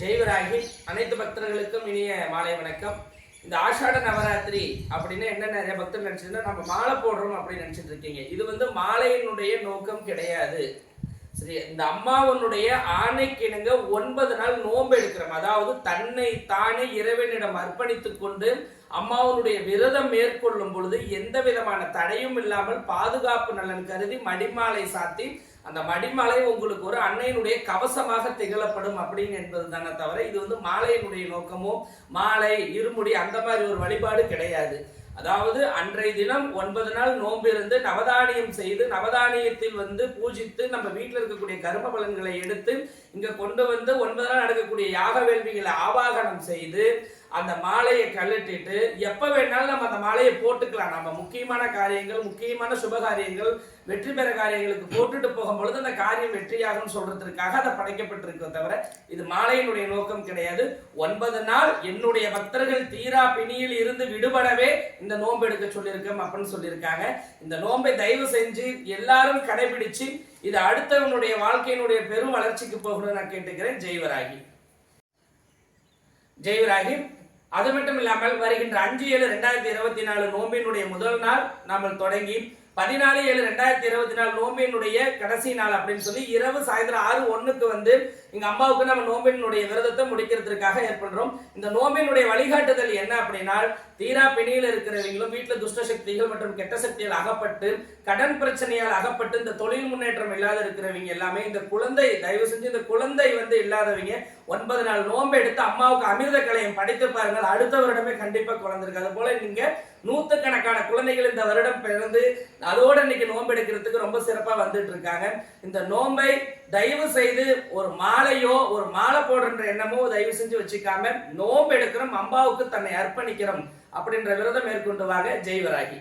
ஜெய்வராகி அனைத்து பக்தர்களுக்கும் இனிய மாலை வணக்கம். இந்த ஆஷாட நவராத்திரி அப்படின்னு என்ன நிறைய பக்தர் நினைச்சிருந்தா நம்ம மாலை போடுறோம் அப்படின்னு நினைச்சிட்டு இருக்கீங்க. இது வந்து மாலையினுடைய நோக்கம் கிடையாது. சரி இந்த அம்மாவனுடைய ஆணைக்கிணங்க ஒன்பது நாள் நோன்பு எடுக்கிறோம். அதாவது தன்னை தானே இறைவனிடம் அர்ப்பணித்து கொண்டு அம்மாவனுடைய விரதம் மேற்கொள்ளும் பொழுது எந்த விதமான தடையும் இல்லாமல் பாதுகாப்பு நலன் கருதி மடிமாலை சாத்தி அந்த மடிமலை உங்களுக்கு ஒரு அன்னையினுடைய கவசமாக திகழப்படும் அப்படின்னு என்பது தானே தவிர இது வந்து மாலையினுடைய நோக்கமோ மாலை இருமுடி அந்த மாதிரி ஒரு வழிபாடு கிடையாது. அதாவது அன்றைய தினம் ஒன்பது நாள் நோன்பு இருந்து நவதானியம் செய்து நவதானியத்தில் வந்து பூஜித்து நம்ம வீட்டில் இருக்கக்கூடிய கர்ம பலன்களை எடுத்து இங்கே கொண்டு வந்து ஒன்பது நாள் நடக்கக்கூடிய யாக வேள்விகளை ஆவாகனம் செய்து அந்த மாலையை கழட்டிட்டு எப்போ வேணாலும் நம்ம அந்த மாலையை போட்டுக்கலாம். நம்ம முக்கியமான காரியங்கள் முக்கியமான சுப காரியங்கள் வெற்றி பெற காரியங்களுக்கு போட்டுட்டு போகும்பொழுது அந்த காரியம் வெற்றியாகும் சொல்றதுக்காக அதை படைக்கப்பட்டிருக்கோம் தவிர இது மாலையினுடைய நோக்கம் கிடையாது. ஒன்பது நாள் என்னுடைய பக்தர்கள் தீரா பிணியில் இருந்து விடுபடவே இந்த நோன்பு எடுக்க சொல்லியிருக்கோம் அப்படின்னு சொல்லியிருக்காங்க. இந்த நோன்பை தயவு செஞ்சு எல்லாரும் கடைபிடிச்சு இது அடுத்தவனுடைய வாழ்க்கையினுடைய பெரும் வளர்ச்சிக்கு போகணும்னு நான் கேட்டுக்கிறேன். ஜெய்வராகி. ஜெய்வராகி அது மட்டும் இல்லாமல் வருகின்ற அஞ்சு ஏழு ரெண்டாயிரத்தி இருபத்தி நாலு நோம்பினுடைய முதல் நாள் நாம் தொடங்கி பதினாலு ஏழு ரெண்டாயிரத்தி இருபத்தி நாலு நோம்பினுடைய கடைசி நாள் அப்படின்னு சொல்லி இரவு சாயந்தரம் ஆறு ஒன்றுக்கு வந்து எங்க அம்மாவுக்கு நம்ம நோம்பினுடைய விரதத்தை முடிக்கிறதுக்காக ஏற்படுறோம் இந்த நோம்பினுடைய வழிகாட்டுதல் என்ன அப்படின்னா தீரா பிணியில் இருக்கிறவங்களும் வீட்டில் துஷ்ட சக்திகள் மற்றும் கெட்ட சக்திகள் அகப்பட்டு கடன் பிரச்சனையால் அகப்பட்டு இந்த தொழில் முன்னேற்றம் இல்லாத இருக்கிறவங்க எல்லாமே இந்த குழந்தை தயவு செஞ்சு இந்த குழந்தை வந்து இல்லாதவங்க ஒன்பது நாள் நோன்பு எடுத்து அம்மாவுக்கு அமிர்த கலையம் படித்து பாருங்கள் அடுத்த வருடமே கண்டிப்பாக குழந்திருக்கு அது போல நீங்க நூற்றுக்கணக்கான குழந்தைகள் இந்த வருடம் பிறந்து அதோட இன்னைக்கு நோன்பு எடுக்கிறதுக்கு ரொம்ப சிறப்பாக வந்துட்டு இருக்காங்க. இந்த நோன்பை தயவு செய்து ஒரு மாலையோ ஒரு மாலை போடுற எண்ணமோ தயவு செஞ்சு வச்சுக்காம நோன்பு எடுக்கிறோம் அம்பாவுக்கு தன்னை அர்ப்பணிக்கிறோம் அப்படின்ற விரதம் மேற்கொண்டு வாங்க. ஜெய்வராகி.